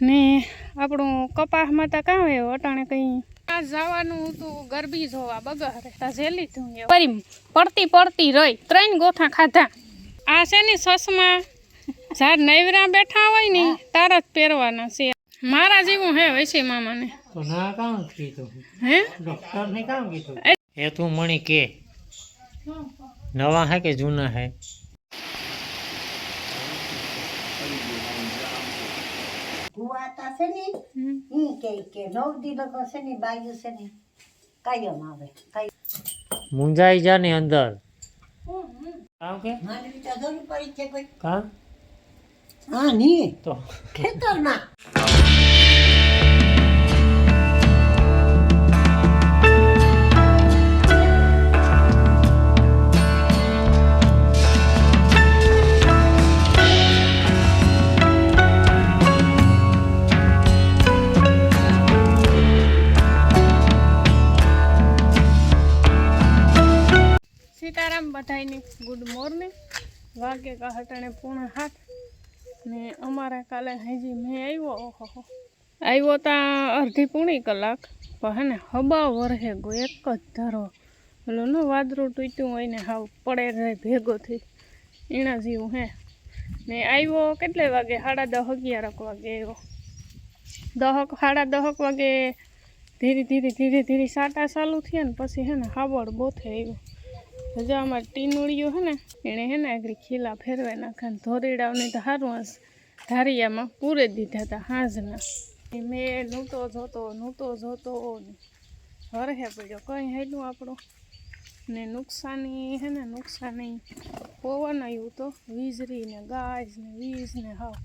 ને આપણું કપાસમાં તો કાં હોય અટાણે કંઈ? આ જવાનું હતું ગરબી જોવા બગર. તા જેલી તું ફરી પડતી પડતી રહી. ત્રણ ગોથા ખાધા. આ છે ને સસમાં. ઝાડ નૈવરા બેઠા હોય ને તારા જ પહેરવાના છે. મારા જેવું હે વૈશે મામાને. તો ના કામ કીધું. હે? ડોક્ટર ને કામ કીધું. એ તું મણી કે. નવા હે કે જૂના હે? ગુવાતા છે ને. ઈ કે કે નવ દિવસ છે ને બાયુ છે ને કાયમ આવે કાયમ. મુંજાઈ જા ને અંદર. કામ કે? મને વિચાર જરૂર પડી છે કોઈ. કામ? હા ની. તો. ખેતરમાં. વાગે હટાણે પૂણા હાથ. ને અમારે કાલે હજી મેં આવ્યો ઓહો આવ્યો તા અડધી પૂણી કલાક. પણ હે ને હબા વરહે ગયો, એક જ ધારો. પેલો ન વાદરું તૂટ્યું હોય ને હાવ પડે રહે ભેગો થઈ. એના જેવું હે. ને આવ્યો કેટલે વાગે? સાડા દહ અગિયારક વાગે આવ્યો દહક, સાડા દહક વાગે ધીરે ધીરે ધીરે ધીરે સાટા ચાલુ થયા ને પછી હે ને હાવડ બોથે આવ્યો હજા અમારે ટીનુળિયું હે ને, એણે હે ને આગળ ખીલા ફેરવે નાખ્યા ને ધોરીડાવને તો સારું હશે ધારિયામાં પૂરે દીધા હતા હાંજના. મેં નૂતો જોતો નૂતો જોતો હરહે પડ્યો, કંઈ હેલું આપણું? ને નુકસાની હે ને, નુકસાની. પવન આવ્યું તો, વીજળી ને ગાજ ને વીજ ને હાવ.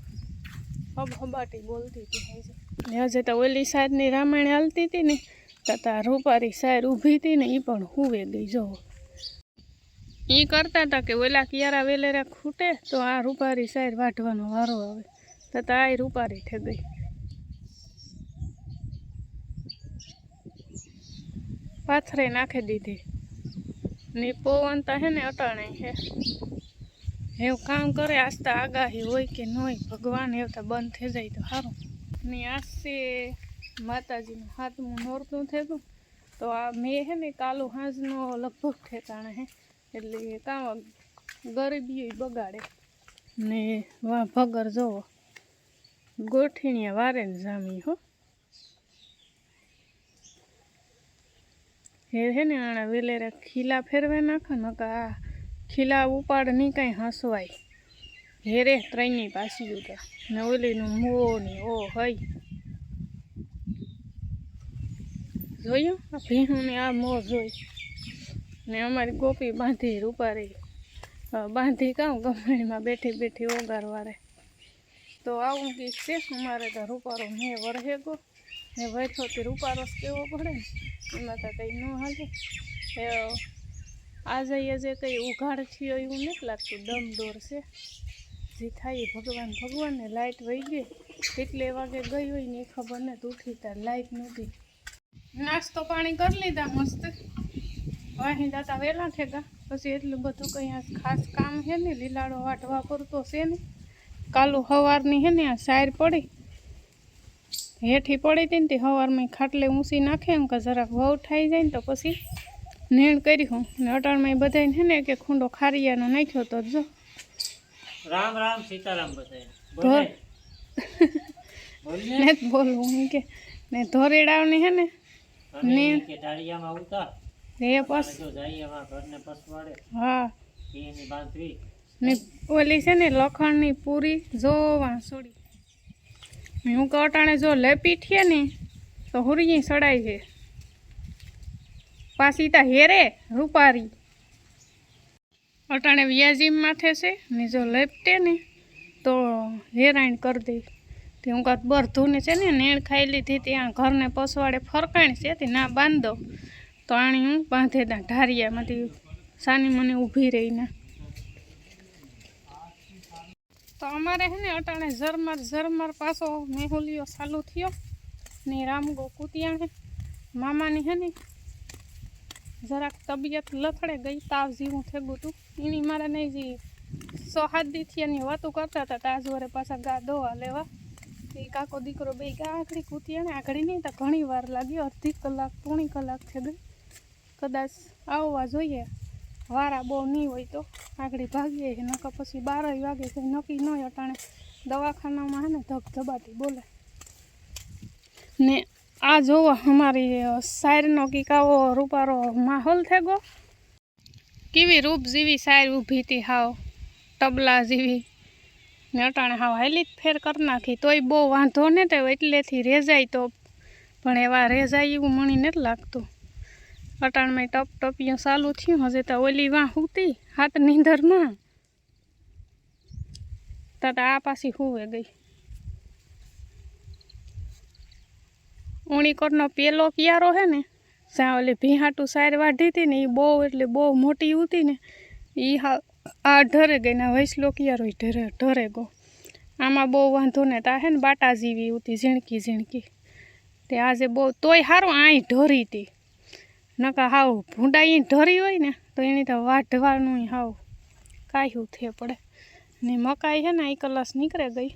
હબ હબાટી બોલતી હતી ને હજે તો ઓલી સાઈડની રામાયણ હાલતી હતી ને, તો રૂપારી સાઈડ ઊભી હતી ને એ પણ હુવે ગઈ જોવો એ કરતા હતા કે ઓલા કિયારા વેલેરા ખૂટે તો આ રૂપારી સાઈડ વાઢવાનો વારો આવે. તો આ રૂપારી થઈ ગઈ. પાથરે નાખી દીધી. ને પવન તો હે ને અટાણે હે. એવું કામ કરે આસ્તા આગાહી હોય કે ન હોય ભગવાન એવતા બંધ થઈ જાય તો સારું ને આસે માતાજીનું હાથમું નોરતું થતું તો આ મેં હે ને કાલુ હાંજનો લગભગ ઠેકાણે હે. એટલે કામ ગરીબી બગાડે. ને વા ભગર જોવો. ગોઠીણીયા વારે ને જામી, હો. હે હે ને આણા વેલેરા ખીલા ફેરવે નાખે, ને આ ખીલા ઉપાડ નહીં કાંઈ હસવાય. હેરે ત્રણની પાછી ઉતા ને ઓલીનું મો ને ઓ હઈ. જોયું? આ ભીહું ને આ મો જોઈ. ને અમારી ગોપી બાંધી રૂપારી. બાંધી કામ ગમણીમાં બેઠી બેઠી ઓગારવારે. તો આવું કંઈક છે અમારે તો રૂપારો મેં વરહે ગો ને તે રૂપારો કેવો પડે ને, એમાં તો કંઈ ન હાલે. એ, આજે જે કંઈ ઉઘાડ થયો એવું નથી લાગતું દમ દોર છે. જે થાય ભગવાન ભગવાન ને લાઇટ વહી ગઈ. કેટલે વાગે ગઈ હોય ને એ ખબર નથી, ઉઠી તાર લાઇટ નહોતી. નાસ્તો પાણી કરી લીધા મસ્ત. વાહી દાતા વહેલા ઠેકા પછી એટલું બધું કંઈ આ ખાસ કામ છે ને લીલાડો વાટવા પૂરતો છે ને કાલું સવારની છે ને આ સાર પડી. હેઠી પડી હતી ને તે સવારમાં ખાટલે ઊંચી નાખે એમ કે જરાક વહુ થઈ જાય ને તો પછી નીણ કરી હું. ને અટાણમાં બધાને છે ને કે ખૂંડો ખારિયાનો નાખ્યો તો જો. રામ રામ સીતારામ બધાય ધોર બોલને ને જ બોલવું એમ કે. ને ધોરેડાવની છે ને અને ઈ કે ડાળિયામાં ઉતાર. પસ હા. ને ઓલી છે ને લખણની પૂરી જો વાંસોડી હું કટાણે જો લેપી થઈએ ને તો હુરી સડાય છે. પાછી તા હેરે રૂપારી. અટાણે વ્યાજી માથે છે ને જો લેપટે ને તો હેરાણ કરી દે. તે હું કાંત બરધુને છે ને નેણ ખાઈ લીધી ત્યાં ઘરને પસવાડે ફરકાણ છે તે ના બાંધો. તો આણી હું બાંધે ત્યાં ઢારિયામાંથી સાની મને ઊભી રહીને. તો અમારે હે ને અટાણે ઝરમર ઝરમર પાછો મેહુલિયો ચાલુ થયો. ને રામગો કૂતિયા હે. મામાની હે ને જરાક તબિયત લથડે ગઈ, તાવ જેવું થેગું હતું એની મારે નહીં જે સો હાથ દીથી એની વાતો કરતા હતા તાજ વરે પાછા ગા દોવા લેવા. એ કાકો દીકરો બે ગયા આખડી કૂતી ને આખડી નહીં, તો ઘણી વાર લાગી અડધી કલાક, પોણી કલાક છે ગઈ કદાચ આવવા જોઈએ. વારા બહુ નહીં હોય તો આગળ ભાગીએ નકર પછી બાર વાગે કંઈ નક્કી ન હોય અટાણે દવાખાનામાં હે ને ધગ ધબાટી બોલે. ને આ જોવો અમારી કંઈક આવો રૂપારો માહોલ થઈ ગયો કેવી રૂપ જેવી સાયર ઊભી હતી હાવ, તબલા જેવી. ને અટાણે હાવ હાલી જ ફેર કરી નાખી, તોય બહુ વાંધો ને તો એટલેથી રેજાય તો. પણ એવા રેજાય એવું મણી નથી લાગતું. અટાણમાં ટપ ટપિયું ચાલુ થયું. હજે તો ઓલી વાં હુતી, હાથ નીંદરમાં. તા આ પાછી હુવે ગઈ. ઉણીકોટનો પેલો કિયારો હે ને, જ્યાં ઓલી ભીહાટું સાર વાઢી હતી ને એ બહુ એટલે બહુ મોટી ઉતી ને એ હા, આ ઢરે ગઈ ને વૈસલો કિયારો ઢરે ઢરે ગયો. આમાં બહુ વાંધો ને, તા હે ને બાટા જેવી ઉતી ઝીણકી ઝીણકી. તે આજે બહુ, તોય સારું આઈ ઢોરી હતી. નકા હાવ ભૂંડાઈ ઢરી હોય ને, તો એની તો વાઢવાનું હાવ કાયું થે પડે. ને મકાઈ છે ને એ કલાસ નીકળે ગઈ.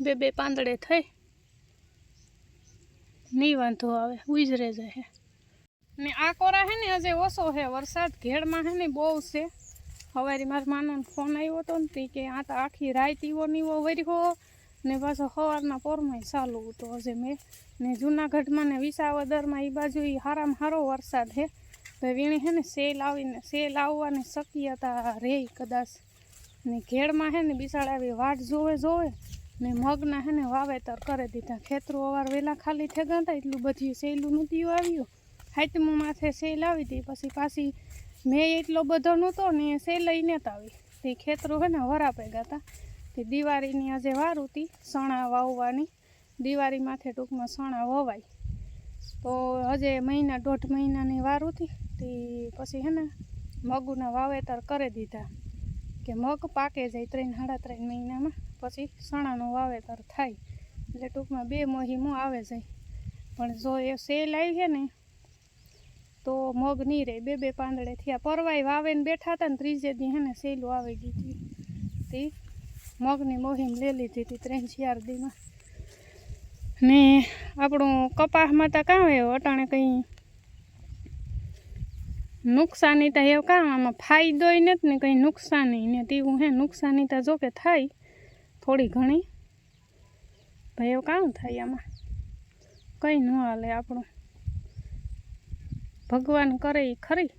બે બે પાંદડે થઈ. નહીં વાંધો આવે, ઉજરે જાય ને આ કોરા છે ને, હજે ઓછો છે વરસાદ ઘેડમાં છે ને, બહુ છે. હવારી મારા માનો ફોન આવ્યો હતો ને કે આ તો આખી રાત એવો નીવો વર્યો. ને પાછો સવારના પોરમાં ચાલુ હતો હજે મેં. ને જુનાગઢમાં ને વિસાવદરમાં એ બાજુ એ હારામાં હારો વરસાદ છે તો વીણી હે ને સેલ આવીને, સેલ આવવાની શક્યતા રે કદાચ. ને ઘેડમાં હે ને બિસાડાવી વાટ જોવે જોવે ને મગના હે ને વાવેતર કરી દીધા. ખેતરો અવાર વહેલા ખાલી થઈ ગયા હતા એટલું બધું સેલું નહોતું આવ્યું. હાથમું માથે સેલ આવી હતી, પછી પાછી મેં એટલો બધો નહોતો ને સેલ લઈને આવી. તે ખેતરો હે ને વરા ગયા હતા તે દિવાળીની આજે વાર હતી સણા વાવવાની. દિવાળી માથે ટૂંકમાં સણા વવાય. તો હજે મહિના દોઢ મહિનાની વાર હતી, તે પછી હે ને મગુના વાવેતર કરી દીધા. કે મગ પાકે જાય ત્રણ, સાડા ત્રણ મહિનામાં, પછી સણાનું વાવેતર થાય. એટલે ટૂંકમાં બે મહિમો આવે જાય. પણ જો એ સેલ આવી છે ને તો મગ નહીં રહે. બે બે પાંદડે થયા. પરવાય વાવે ને બેઠા હતા ને ત્રીજે દી હે ને સેલું આવી ગઈ હતી તે મગની મોહિમ લઈ લીધી હતી ત્રણ ચાર દીમાં. ને આપણું કપાસમાં તો કાં એવું? અટાણે કંઈ નુકસાની તો એવું કામ આમાં ફાયદોય નથી ને કંઈ નુકસાની ને તેવું હે. નુકસાની તો જો કે થાય, થોડી ઘણી ભાઈ એવું કામ થાય આમાં? કંઈ ન હાલે આપણું. ભગવાન કરે એ ખરી.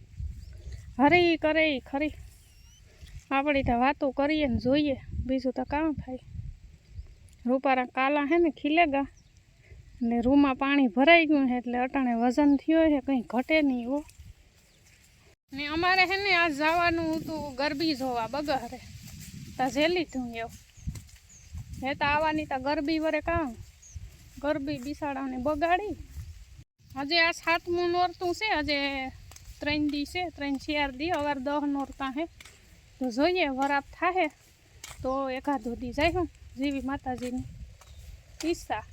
હરી કરે એ ખરી. આપણી તો વાતો કરીએ ને જોઈએ. બીજું તો કામ થાય. રૂપારા કાલા હે ને ખીલેગા. ને રૂમાં પાણી ભરાઈ ગયું છે એટલે અટાણે વજન થયો છે કંઈ ઘટે નહીં હો. ને અમારે હે ને આ જવાનું હતું ગરબી જોવા બગહરે તા જેલી તું એવું હે તો આવવાની તા ગરબી વરે કામ. ગરબી બિસાડાને બગાડી. હજે આ સાતમું નોરતું છે હજે ત્રણ દી છે, ત્રણ ચાર દી અવાર દહ નોરતા હે. તો જોઈએ, વરાપ થાહે. તો એકાદો દી જાય જેવી માતાજીની ઈચ્છા.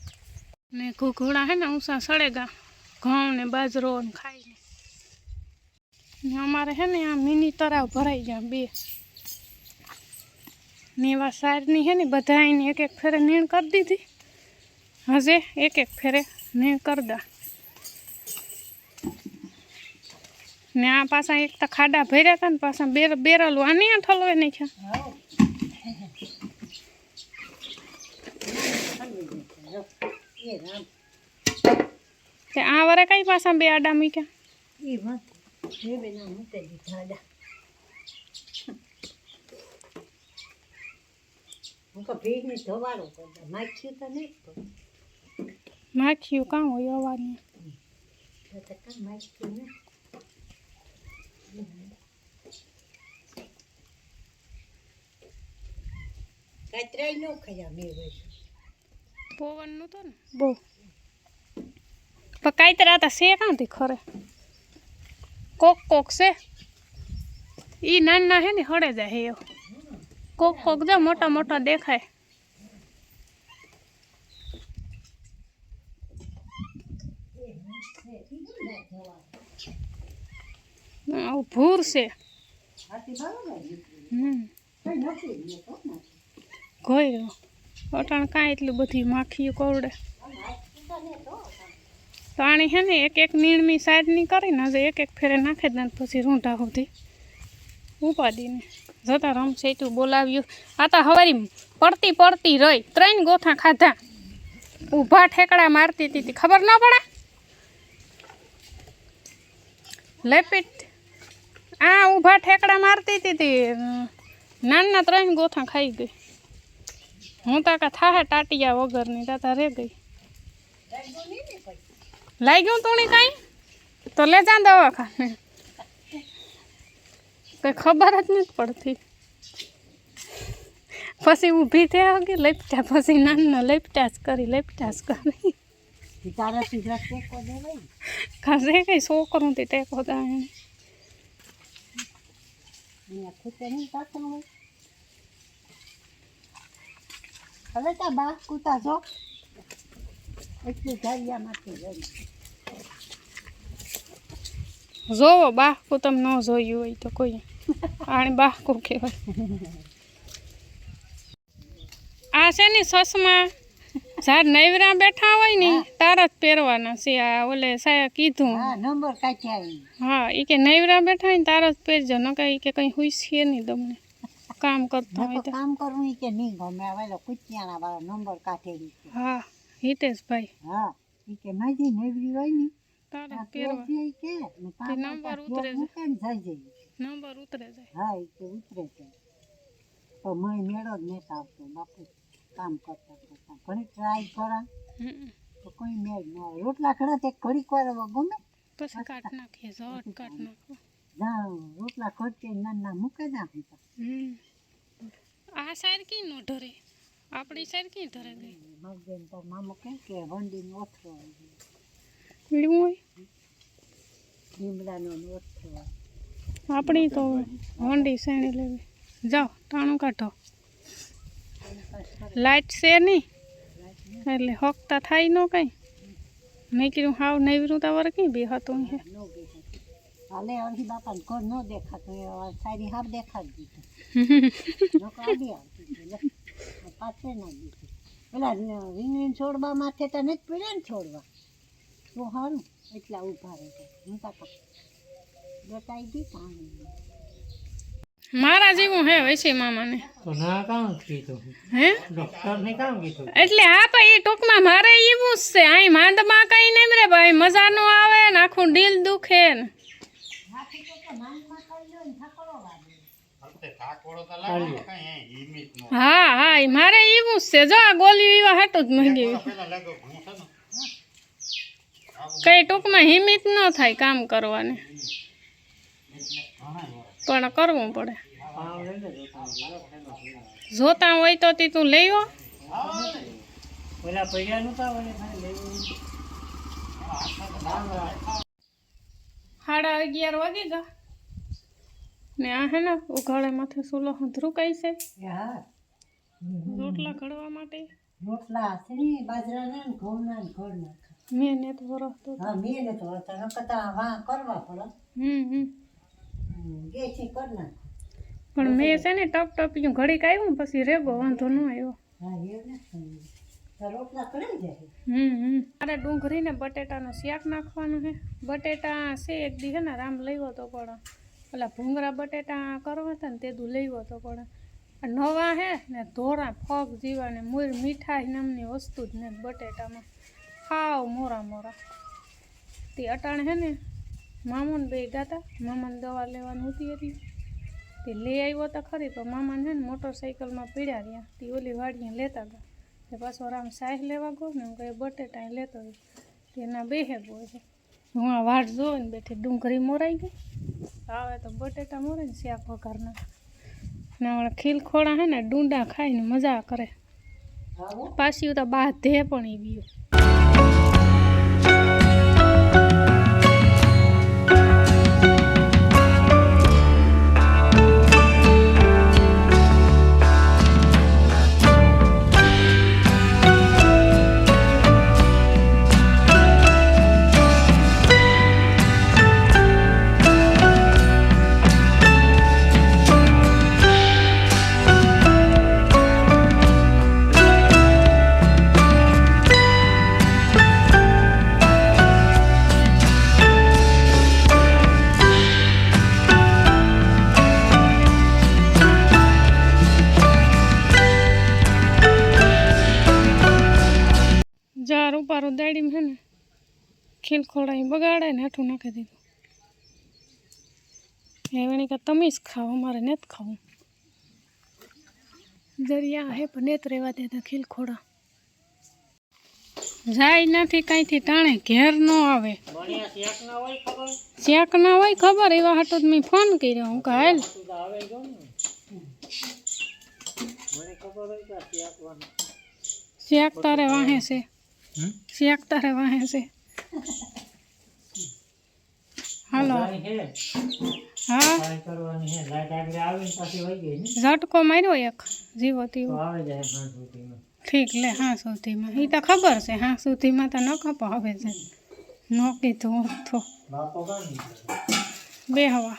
ને ઘૂઘોડા હે ને ઊંસા સળેગા, ઘઉં ને બાજરો ને ખાઈને. ને અમારે હે ને આ મિની તરાવ ભરાઈ ગયા બે. ને સારની હે ને બધા એને એક એક ફેરે નીણ કરી દીધી. હજે એક એક ફેરે નીણ કરદા ને આ પાછા એક તો ખાડા ભર્યા હતા ને પાછા બેર બેરલું આ નહીં ઠલવે નહીં છે એ રામ તે આ વરે કઈ પાછા બે આડા મૂક્યા? એ મત બે બેના મૂકી દીધા હતા હું ને ન બે વર્ષ પવનનું તો ને? બહુ. પણ કાંઈ હતા છે કાંથી ખરે? કોક કોક છે. એ નાના હે ને હળે જાય હે કોક કોક જો મોટા મોટા દેખાય. આવું ભૂર છે. હમ. કઈ અટાણ કાંઈ એટલું બધી માખીઓ કરડે તો આણી હે ને એક એક નીણમી સાઈડની કરીને હજુ એક એક ફેરે નાખે દે પછી રૂંઢા સુધી ઉપાડીને. જતા રમશે તું બોલાવ્યું. આ તો હવારી પડતી પડતી રહી. ત્રણ ગોથા ખાધા. ઊભા ઠેકડા મારતી હતી ખબર ન પડે? લેપીટ આ ઊભા ઠેકડા મારતી હતી નાના ત્રણ ગોથા ખાઈ ગઈ. હું તો કા થાહે ટાટિયા વગરની તાતા રે ગઈ. લાગ્યું તું કાંઈ? તો લે જા દવાખાને. કઈ ખબર જ નથી પડતી. પછી ઊભી થયા કે લપટ્યા, પછી નાના લપટ્યા જ કરી, લપટ્યા જ કરી. તારા સીધા ટેકો દેવાય ને. ખાસે કઈ છોકરું તે ટેકો દા એને અહીંયા ખૂટે નહીં થતું હોય હવે તા બા કૂતા જો. એટલી જારિયામાંથી રહી જોવો બાહકુ તમે ન જોયું હોય તો કોઈ આણે બાહકુ કહેવાય. આ છે ને સસમાં. જાર નૈવરા બેઠા હોય ને તારા જ પહેરવાના છે આ ઓલે સાયા કીધું. નંબર કાઢ્યા હા એ કે નૈવરા બેઠા હોય ને તારા જ પહેરજો ન કઈ કે કંઈ છે નહીં તમને. કામ કરતા હોય તો. કામ કરવું કે નહીં ગમે. હવે કુચિયાના વાળા નંબર કાઢેલી છે હા હિતેશભાઈ. હા ઈ કે માજી નેવરી હોય ને તારા પહેરવા કે તે કામ નંબર ઉતરે જોર મૂકે જાય નંબર ઉતરે જાય હા કે ઉતરે છે. તો મય મેળો જ નહોતો આવતો બાપુ. કામ કરતા કરતા. ઘણી ટ્રાય કરા. તો કોઈ મેળ ન આવે. રોટલા ખરા તે ઘડીક વાર ગમે. પછી કાઢ નાખીએ ઝટ કાઢ નાખો. રોટલા ખર્ચે નાના મૂકે ના હતા હમ. આ સાઈડ કી નો ઢરે આપણી સાઈડ કી ઢરે ગઈ? મગન તો મામો કહે કે વંડીનો ઓથરો આવી એવું હોય લીમડાનો ને ઓથરો આપણી તો વંડી સાઈડ લેવી. જાઓ, ટાણું કાઢો. લાઈટ છે નહીં. એટલે હોકતા થાય ન કઈ. કીધું, હાવ નહીં તો વર કઈ બે હતું હે નો બેસે હાલે અડધી બાપાને ઘર ન દેખાતું એ હવે સારી હાફ દેખાડી દીધું નકર આડી આવતી હતી લે. આ પાછે ના દીધી પેલા રીંગણી છોડવા માથે તો નથી પીડ્યા ને છોડવા તો સારું એટલા ઊભા રહે હું તો બતાવી દી પાણી મારા જેવું હે વૈશે મામાને તો ના કામ કીધું હે ડોક્ટરને કામ કીધું એટલે હા પણ એ ટૂંકમાં મારે એવું જ છે. અહીં માંદમાં કઈ નહીં રે ભાઈ. મજા નો આવે ને આખું ડીલ દુખે ને. હા હા મારે એવું જ છે. જો આ ગોલી એવા હાટું જ માંગી કઈ ટૂંકમાં હિમિત ન થાય કામ કરવાને. પણ કરવું પડે. જોતા હોય તો તી તું લેવું સાડા અગિયાર વાગી ગયા ને આ હે ને ઉઘાડે માથે સુલો હંધરું કઈ છે રોટલા ઘડવા માટે. રોટલા છે ને બાજરાના ને ઘઉંના ને ઘરના મેં ને તો વરસતો હા મેં ને તો હતા. નકતા વા કરવા પડે. હમ હમ. ગે છે કર નાખ. પણ મેં છે ને ટપ ટપ્યું ઘડીક આવ્યું પછી રેગો વાંધો ન આવ્યો. હા એવું ને મારે ડુંગળી ને બટેટાનું શાક નાખવાનું છે. બટેટા છે એક દી હે ને રામ લેવો તો પણ ઓલા ભૂંગળા બટેટા કરવા હતા ને તે દુ લેવો તો પણ નવા હે ને ધોરા ફગ જીવા ને મૂર મીઠાઈ નામની વસ્તુ જ ને બટેટામાં. હાવ મોરા મોરા. તે અટાણે હે ને મામાને બે ગાતા મામાને દવા લેવાની હતી હતી. તે લઈ આવ્યો તો ખરી પણ મામાને હે ને મોટરસાઇકલમાં પીડ્યા રહ્યા. તે ઓલી વાડીએ લેતા હતા તે પાછો રામ સાહેબ લેવા ગયો ને કઈ બટેટા ય લેતો તેના બે હે છે હું આ વાટ જોઈને બેઠી ડુંગળી મોરાઈ ગઈ. આવે તો બટેટા મોરે ને શાક વઘારના. ને હમણાં ખીલખોડા હે ને ડુંડા ખાઈને મજા કરે. પાછી તો બાધે પણ એ ગયો એવણી કે તમે જ ખાઓ અમારે નથી ખાવું. દરિયા હે પણ નેત રહેવા દેતા ખીલ ખોડા. જાય નથી કાંઈથી ટાણે ઘેર ન આવે. બણિયા શેક ના હોય ખબર? શેક ના હોય ખબર એવા હાટો જ મેં ફોન કર્યો. હું કે હાલ. તું તો આવે જો ને મને ખબર હોય કે આ શેકવાનું શેક તારે વાહે છે. હમ? શેક તારે વાહે છે. હાલો. બધાય હે? હા કાંઈ કરવાની હે લાઈટ આગળ આવીને પાછી વહી ગઈ ને? ઝટકો માર્યો એક જીવો તો તેવો. આવે જાય સાંજ સુધીમાં ઠીક લે હા સુધીમાં એ તો ખબર છે હા સુધીમાં તો ન ખબર હવે છે. ન કીધું હોત તો. બાપો કાંઈ બે હવા.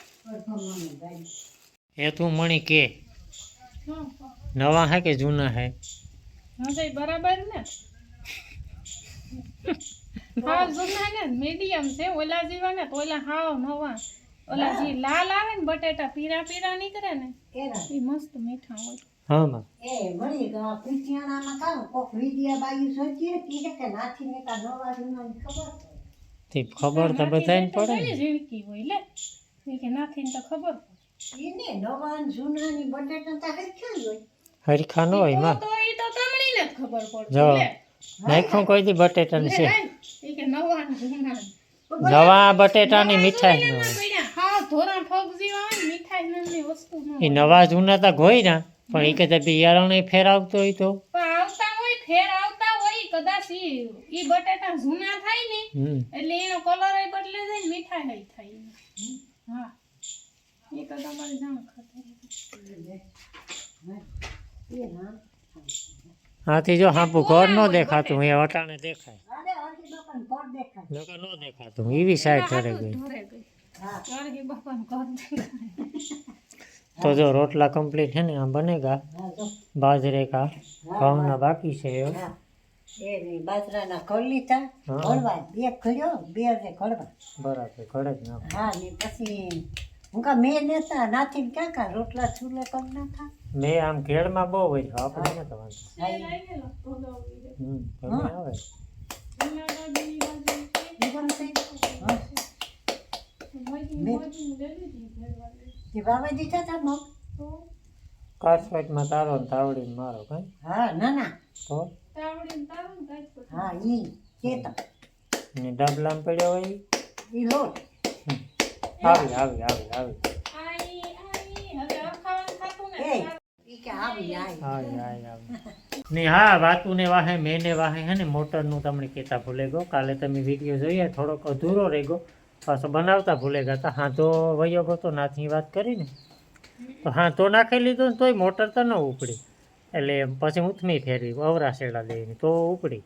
એ તું મણી કે નવા હે કે જૂના હે? હા બરાબર ને? હા જૂના ને મીડિયમ છે ઓલા જેવા ને તો ઓલા હાવ નવા. ઓલા જે લાલ આવે ને બટેટા પીરા પીરા નીકળે ને એ મસ્ત મીઠા હોય. હા માં એ મળી ગયા ક્રિશ્ચિયાનામાં કામ કોક વિડિયા બાયું સોચીએ કીધે કે નાથીને કા નવા જૂનાની ખબર તે ખબર તો બધાને પડે કઈ હોય લે. એ કે નાખીને તો ખબર એને નવા જૂનાની બટેટા તો જ હોય. હરખા ન હોયમાં તો એ તો તમણીને જ ખબર પડે લે. નાખ્યું કોઈ દી બટેટાની છે. એ કે નવા જૂના નવા બટેટાની મીઠાઈ ન હોય. પડ્યા હા ધોરણ ફગ જેવા હોય મીઠાઈ નામની વસ્તુ એ નવા જૂના તો ગોઈ ના પણ એ કદાચ બિયારણ ફેરાવતો હોય તો. આવતા હોય ફેર આવતા હોય કદાચ ઈ ઈ બટાટા જૂના થાય ને એટલે એનો કલર એ બદલે જાય મીઠાઈ થાય. એની. હા. એ કદાચ અમારે જાણ ખાતા એ જો હાંપુ ઘર ન દેખાતું એ વટાણે દેખાય. અરે હરખી બાપાને કોણ દેખાય. નકર ન દેખાતું એવી સાઈડ ઠરે ગઈ. હા ગરગી બાપાનું ઘર દેખાય. તો જો રોટલા કમ્પ્લીટ છે ને આ બનેગા હા જો બાજરે કા ઘઉંના બાકી છે એ. હા એ નહીં બાજરાના કળ લીધા હા. ઘડવા બે ઘડ્યો બે ને ઘડવા બરાબર ઘડે જ નાખો હા ને પછી હું કા મેં નેતા નાથી ક્યાં કા રોટલા ચૂલે કમ ના થા મેં આમ ઘેડમાં બહુ હોય આપણે ને તો વાંધો એ લઈ ગયેલો, ભોગવવી દે. હમ ગમે આવે એના બાજુની બાજુ છે. ઈ પણ થઈ હા મેં- મગ કાસવાઈટમાં તારો ને તાવડીને મારો કઈ હા ના ના. તો? ને. હા ઈ ને ડબલામાં પડ્યો હોય ઈ? ઈ લોટ. આવી આવી આવી આવી. ને. ને હા વાતું ને વાહે મેને વાહે હે ને મોટરનું તમને કહેતા ભૂલે ગયો. કાલે તમે વીડિયો જોઈએ થોડોક અધૂરો રહી ગયો પાછો બનાવતા ભૂલે ગયા. હતા હા તો વયો ગયો નાથની વાત કરી ને તો હા તો નાખી લીધું ને તોય મોટર તો ન ઉપડી. એટલે પછી ઉથમી ફેરવી, અવરા લઈને તો ઉપડી.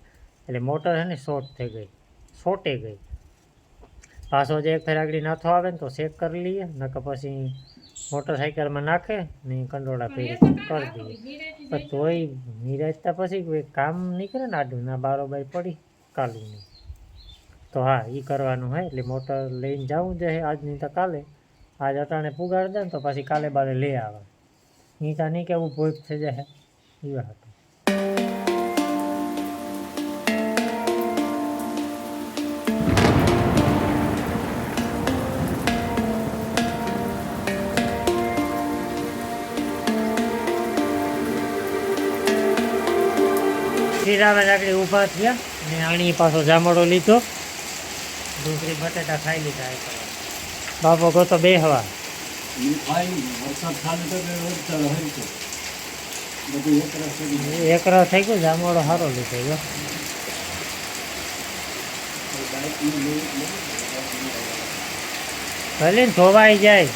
એટલે મોટર હે ને શોર્ટ થઈ ગઈ, શોર્ટે ગઈ. પાછો જે એક ફેર નાથો આવે ને તો ચેક કરી લઈએ, નકર પછી મોટરસાઇકલમાં નાખે ને કંડોળા પીડી કરી દઈએ. તોય નિરાજતા પછી કોઈ કામ નીકળે ને આડું, ના બારોબાર પડી, કાલું નહીં. તો હા એ કરવાનું હોય એટલે મોટર લઈને જવું જોઈએ આજની તો કાલે. આજ અટાણે પુગાડ દે ને તો પછી કાલે બાદ લઈ આવે. એ તો નહીં કેવું ભોગ થઈ જાય એ હતું. શ્રીરામે લાકડી ઊભા થયા અને આણી પાછો જામડો લીધો. ડુંગળી બટેટા ખાઈ લીધા એ. બાપો કહો તો બે હવા એકરા થઈ ગયો જામવાળો સારો લીધો ગયો ભલે ને ધોવાઈ જાય.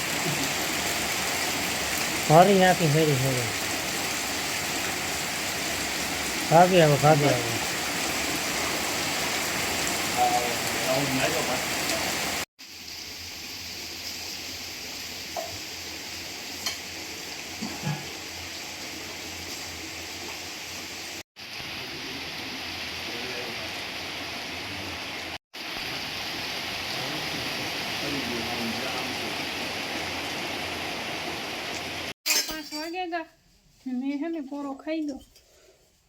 ફરી આપી ફેરી ફરી ભાભી આવો ભાગી આવો પાંચ વાગે ગા મેં હે ને પોરો ખાઈ ગયો.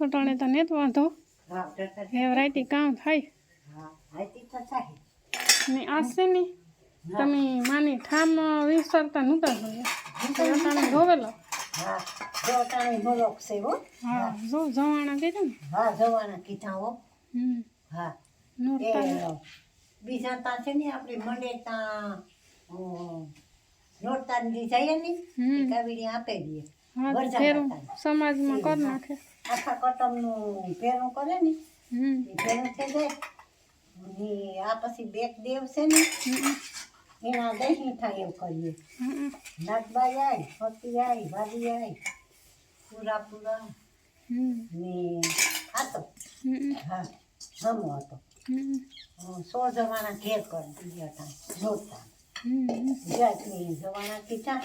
અટાણે તને જ વાંધો. હેવરાઈટી કામ થાય. ને આ છે ને તમે માની ઠામ વિસરતા નહોતા જોયા. જોવેલો? હા જો તાણે બોલો છે હો. હા જો જવાના કીધું ને? હા જવાના કીધા હો. હમ. હા. નોરતા બીજા તા છે ને આપણે મંડે તા નોરતા દી જઈએ ને કાવીડી આપે દઈએ. સમાજમાં કર નાખે. આખા કટમનું ફેરું કરે ને હમ. એ છે થઈ જાય. આ પછી બેક દેવ છે ને એના દહીં થાય એવું કરીએ. નાગબાઈ આય ફતી આય ભાભી આય પૂરા પૂરા. ને હમ, હા જમો હતો. સો જવાના ઘેર કરી હતા જોતા. જાતની જવાના કીધા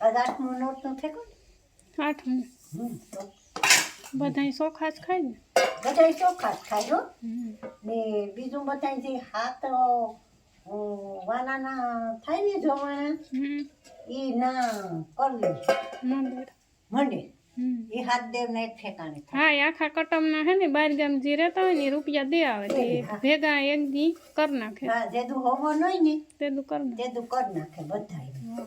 અઢારમું નોરતું થયું આઠમું. હમ બધા ચોખા જ ખાય ને? બધાય ચોખા જ ખાય હો. ને બીજું બધાય જે હાથ વાનાના થાય ને જવાના. એ ના કરવી. મંડે એ હાથ દેવને એક ઠેકાણે હા એ આખા કટમના હે ને બાર ગામ જે રહેતા હોય ને રૂપિયા દે આવે તે. ભેગા એક દી કર નાખે. હા જેદું હોવો નહીં ને તે દુ કર નાખે. તેદું કરી નાખે બધાય.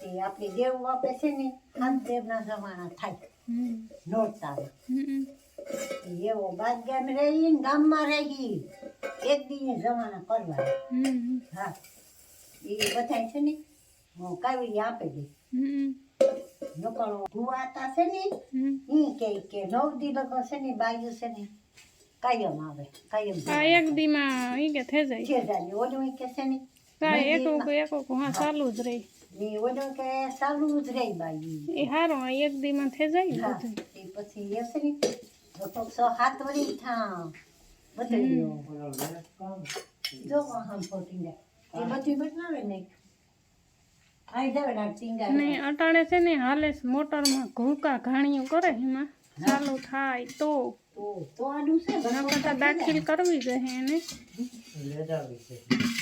તે આપણી દેવ આપે છે ને હાથ દેવના જમાના થાય. નોરતાના હમ, એવો બાદ ગામ રહી ને ગામમાં રહી. એક દી જમાના કરવા. હા. એ બધાય છે ને હું કાવેરી આપી દે હમ, નકર ભુવાતા છે ને. ઈ કે કે નવ દી લગો છે ને બાયુ છે ને કાયમ આવે કાયમ આ એક દીમાં ઈ કે થઈ જાય. છે જાય ઓલું ઈ કે છે ને કાંઈ એક એકું હા ચાલુ જ રહી. ને ઓલું કે ચાલુ જ રહી બાયુ. એ હારો એક દીમાં થઈ જાય ને હા એ પછી એ છે ને લગભગ સો સાત વળી થા બધું જો આમ ફોટી જાય એ બધું બદલાવે ને આઈ જાવે ને આ ટીંગા અટાણે છે ને હાલે મોટરમાં ઘૂકા ઘાણીઓ કરે એમાં. ચાલુ થાય તો. તો આડું છે એના કરતાં દાખલ કરવી જોઈએ એને. લેજાવી છે.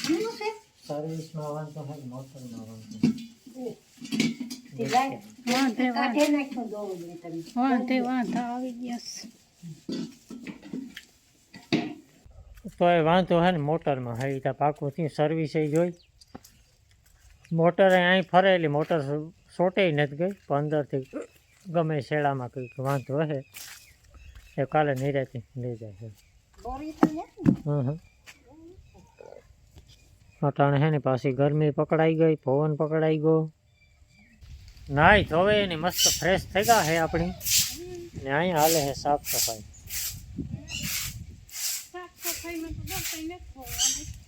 ઘણું છે? સર્વિસમાં વાંધો હોય મોટરમાં વાંધો વાંધે વાંધે આવી ગયા છે. તો એ વાંધો હે ને મોટરમાં. હવે ત્યાં પાકું થયું એ જોઈ. મોટર અહીં ફરેલી મોટર સોટે નથી ગઈ પણ અંદરથી ગમે શેડામાં કંઈક વાંધો હે. એ કાલે નિરાતી લઈ જાય છે. હં હં અટાણે હે ને પાછી ગરમી પકડાઈ ગઈ પવન પકડાઈ ગયો. નાઈ ધોવે એની મસ્ત ફ્રેશ થઈ ગયા હે આપણી. ને અહીંયા હાલે હે સાફ સફાઈ સાફ સફાઈમાં તો બપાઈ નથી થવાનું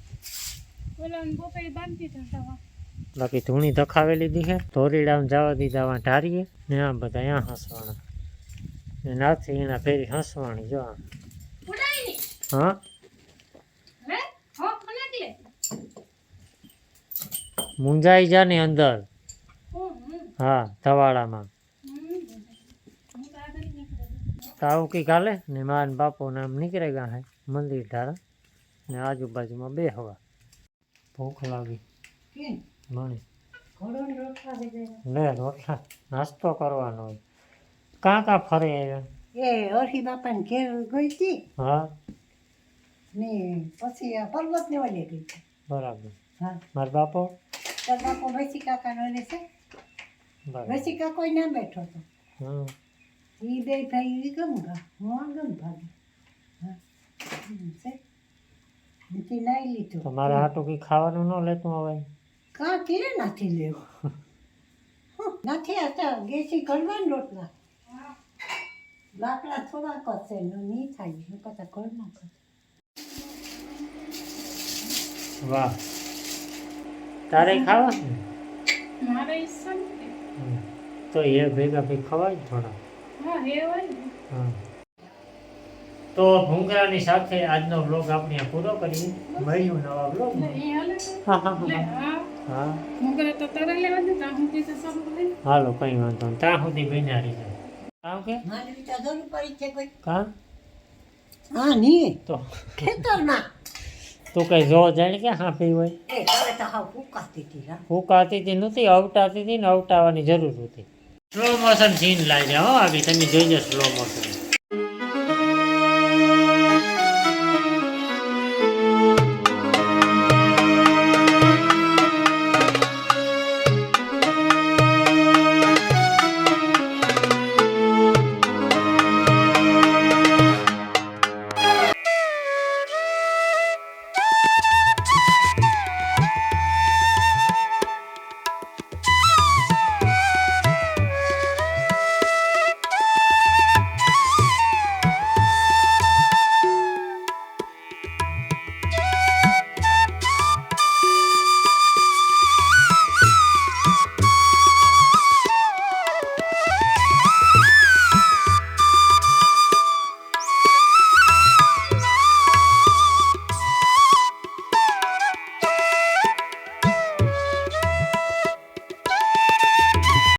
ઓલાને બપાઈ બાંધી દીધા હતા બાકી ધૂણી ધખાવેલી દી હે ધોરીડામાં જવા દીધા વાં ઢારીએ ને આમ બધા અહીંયા હસવાના ને નાથી એના ફેરી હસવાણી જો આમ ઉડાઈ ની હા હે હો ખનક લે મુંજાઈ જા ને અંદર હમ હમ હા ધવાડામાં હમ હું તો આગળ નીકળે કી કાલે ને મારા બાપો નામ નીકળે ગયા હે મંદિર ધારા ને આજુબાજુમાં બે હવા. ભૂખ લાગી. મણી. લે રોટલા. નાસ્તો કરવાનો હોય. કાં કાં ફરે આવ્યા એ હરહી બાપાને ઘેર ગઈ હતી. હા. ને પછી પર્વત ને વળે ગઈ બરાબર. હા. મારા બાપો? તાર બાપો વૈસી કાકાનો રહે છે. બરાબર. કાકો ના બેઠો હતો. હમ. ભાઈ ઈ ગમ ગા હું આ ગમ ભાગી હા એમ છે નથી લાવી લીધું તો મારા હાટું કંઈ ખાવાનું ન લેતું હવે કાં કીરે નથી લેવું હં, નથી હતા ગેસી ઘરમાં રોટલા લાકડા થોડા કરશે ને નહીં થાય ને કરતા કરશે વાહ તારે ખાવા મારે તો એ ભેગા ભેગ ખવાય થોડા તો ભૂંગરાની સાથે આજનો બ્લોગ આપણે પૂરો કરીએ. મળ્યું નવા બ્લોગ હાલે તો. હા હા લે હા હા. હા. મુગરે તો તારે લેવા દે ત્યાં સુધી તો શરૂ કરી હાલો કંઈ વાંધો નહીં. ત્યાં સુધી બન્યા રહી જાય કામ કે? મારી તો. તો કઈ જો જાણે કે હાંફી હોય? હા ફૂંકાતી હતી નહોતી અવટાતી હતી ને અવટાવાની જરૂર હતી. સ્લો મોશન સીન લાગે હો આવી તમે જોઈજો સ્લો મોશન